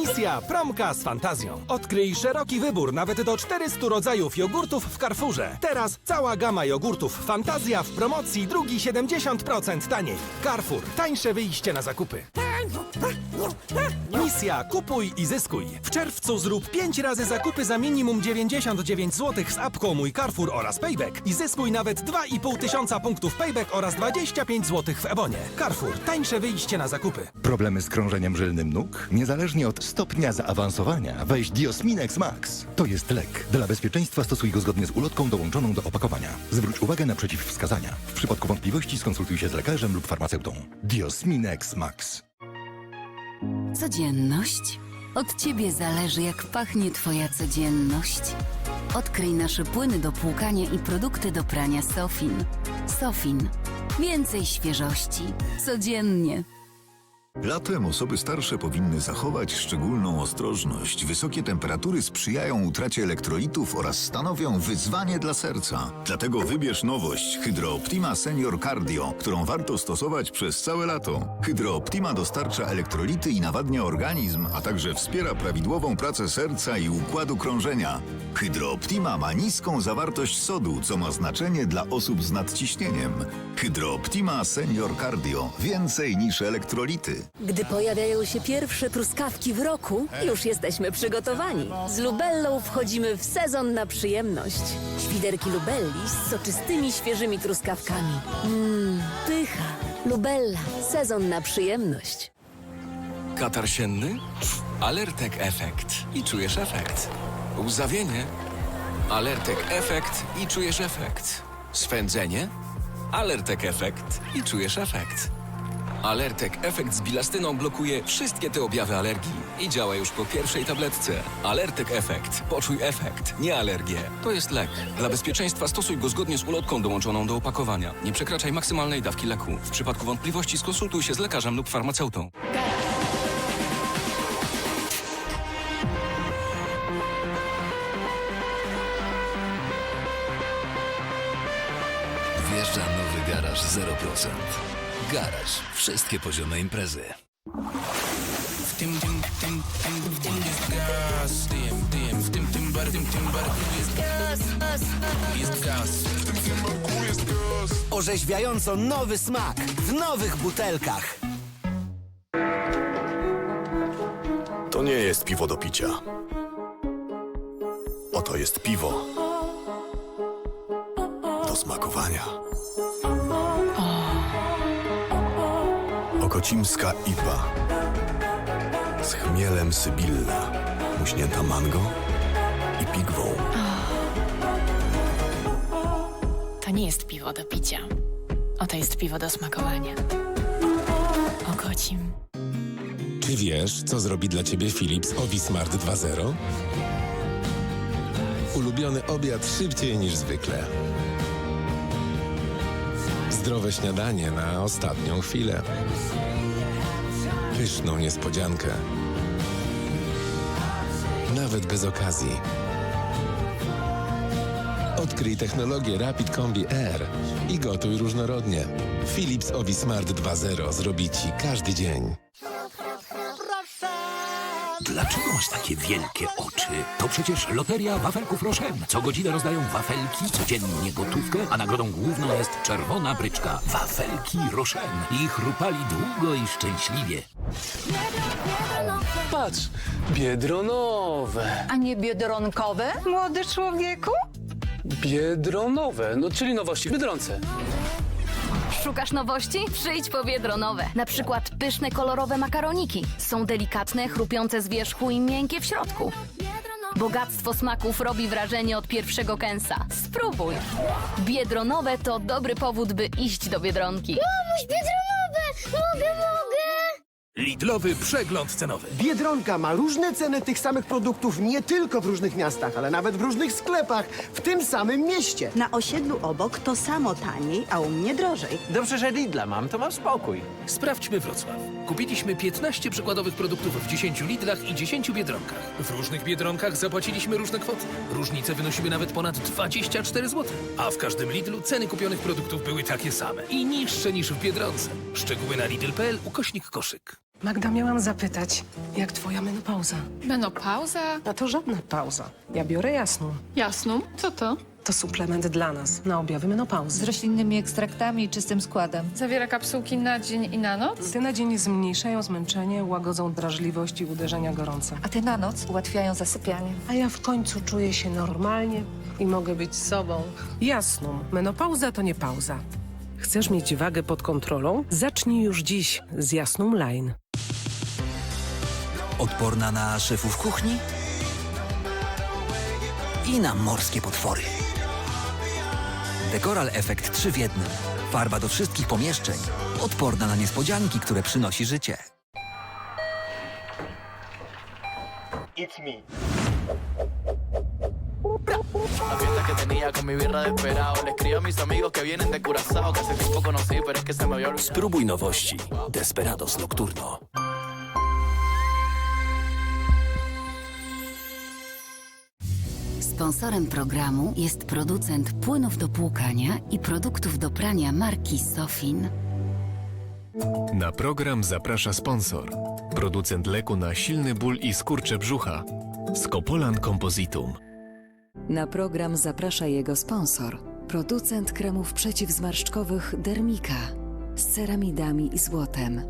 Misja Promka z fantazją. Odkryj szeroki wybór nawet do 400 rodzajów jogurtów w Carrefourze. Teraz cała gama jogurtów Fantazja w promocji drugi 70% taniej. Carrefour. Tańsze wyjście na zakupy. Misja Kupuj i zyskuj. W czerwcu zrób 5 razy zakupy za minimum 99 zł z apką Mój Carrefour oraz Payback i zyskuj nawet 2,5 tysiąca punktów Payback oraz 25 zł w Ebonie. Carrefour. Tańsze wyjście na zakupy. Problemy z krążeniem żylnym nóg? Niezależnie od stopnia zaawansowania, weź Diosminex Max. To jest lek. Dla bezpieczeństwa stosuj go zgodnie z ulotką dołączoną do opakowania. Zwróć uwagę na przeciwwskazania. W przypadku wątpliwości skonsultuj się z lekarzem lub farmaceutą. Diosminex Max. Codzienność? Od ciebie zależy, jak pachnie twoja codzienność. Odkryj nasze płyny do płukania i produkty do prania Sofin. Sofin. Więcej świeżości. Codziennie. Latem osoby starsze powinny zachować szczególną ostrożność. Wysokie temperatury sprzyjają utracie elektrolitów oraz stanowią wyzwanie dla serca. Dlatego wybierz nowość Hydro Optima Senior Cardio, którą warto stosować przez całe lato. Hydro Optima dostarcza elektrolity i nawadnia organizm, a także wspiera prawidłową pracę serca i układu krążenia. Hydro Optima ma niską zawartość sodu, co ma znaczenie dla osób z nadciśnieniem. Hydro Optima Senior Cardio. Więcej niż elektrolity. Gdy pojawiają się pierwsze truskawki w roku, już jesteśmy przygotowani. Z Lubellą wchodzimy w sezon na przyjemność. Świderki Lubelli z soczystymi, świeżymi truskawkami. Mmm, pycha. Lubella. Sezon na przyjemność. Katar sienny? Alertek efekt i czujesz efekt. Łzawienie? Alertek efekt i czujesz efekt. Swędzenie? Alertek efekt i czujesz efekt. Alertek efekt z bilastyną blokuje wszystkie te objawy alergii i działa już po pierwszej tabletce. Alertek efekt. Poczuj efekt, nie alergię. To jest lek. Dla bezpieczeństwa stosuj go zgodnie z ulotką dołączoną do opakowania. Nie przekraczaj maksymalnej dawki leku. W przypadku wątpliwości skonsultuj się z lekarzem lub farmaceutą. Wjeżdża nowy garaż 0%. Garaż. Wszystkie poziomy imprezy. W tym, tym, tym, tym, w tym jest gaz, w tym, tym, w tym, tym bar, tym, tym bar, jest gaz, jest gaz. W tym, tym barku jest gaz. Orzeźwiająco nowy smak w nowych butelkach. To nie jest piwo do picia. Oto jest piwo do smakowania. Okocimska IPA z chmielem Sybilla, muśnięta mango i pigwą. To nie jest piwo do picia. Oto jest piwo do smakowania. Okocim. Czy wiesz, co zrobi dla ciebie Philips Ovismart 2.0? Ulubiony obiad szybciej niż zwykle. Zdrowe śniadanie na ostatnią chwilę. Pyszną niespodziankę. Nawet bez okazji. Odkryj technologię Rapid Combi Air i gotuj różnorodnie. Philips Ovismart 2.0 zrobi ci każdy dzień. Dlaczego masz takie wielkie oczy? To przecież loteria wafelków Rochen. Co godzinę rozdają wafelki, codziennie gotówkę, a nagrodą główną jest czerwona bryczka. Wafelki Rochen. I chrupali długo i szczęśliwie. Patrz, biedronowe. A nie biedronkowe, młody człowieku? Biedronowe, no czyli nowości w Biedronce. Szukasz nowości? Przyjdź po Biedronowe. Na przykład pyszne, kolorowe makaroniki. Są delikatne, chrupiące z wierzchu i miękkie w środku. Bogactwo smaków robi wrażenie od pierwszego kęsa. Spróbuj! Biedronowe to dobry powód, by iść do Biedronki. Lidlowy przegląd cenowy. Biedronka ma różne ceny tych samych produktów nie tylko w różnych miastach, ale nawet w różnych sklepach w tym samym mieście. Na osiedlu obok to samo taniej, a u mnie drożej. Dobrze, że Lidla mam, to mam spokój. Sprawdźmy Wrocław. Kupiliśmy 15 przykładowych produktów w 10 Lidlach i 10 Biedronkach. W różnych Biedronkach zapłaciliśmy różne kwoty. Różnice wynosiły nawet ponad 24 zł. A w każdym Lidlu ceny kupionych produktów były takie same i niższe niż w Biedronce. Szczegóły na lidl.pl ukośnik koszyk. Magda, miałam zapytać, jak twoja menopauza? Menopauza? A to żadna pauza. Ja biorę jasną. Jasną? Co to? To suplement dla nas na objawy menopauzy. Z roślinnymi ekstraktami i czystym składem. Zawiera kapsułki na dzień i na noc? Ty na dzień zmniejszają zmęczenie, łagodzą drażliwość i uderzenia gorące. A ty na noc ułatwiają zasypianie. A ja w końcu czuję się normalnie i mogę być sobą. Jasną. Menopauza to nie pauza. Chcesz mieć wagę pod kontrolą? Zacznij już dziś z Jasną Line. Odporna na szefów kuchni i na morskie potwory. Dekoral Efekt 3 w jednym. Farba do wszystkich pomieszczeń. Odporna na niespodzianki, które przynosi życie. It's me. La fiesta que tenía con mi birra desesperado. Le escribo a mis amigos que vienen de Curazao, que hace tiempo conocí, pero es que se me había olvidado. Spróbuj nowości. Desperados Nocturno. Sponsorem programu jest producent płynów do płukania i produktów do prania marki Sofin. Na program zaprasza sponsor. Producent leku na silny ból i skurcze brzucha. Skopolan Compositum. Na program zaprasza jego sponsor, producent kremów przeciwzmarszczkowych Dermika z ceramidami i złotem.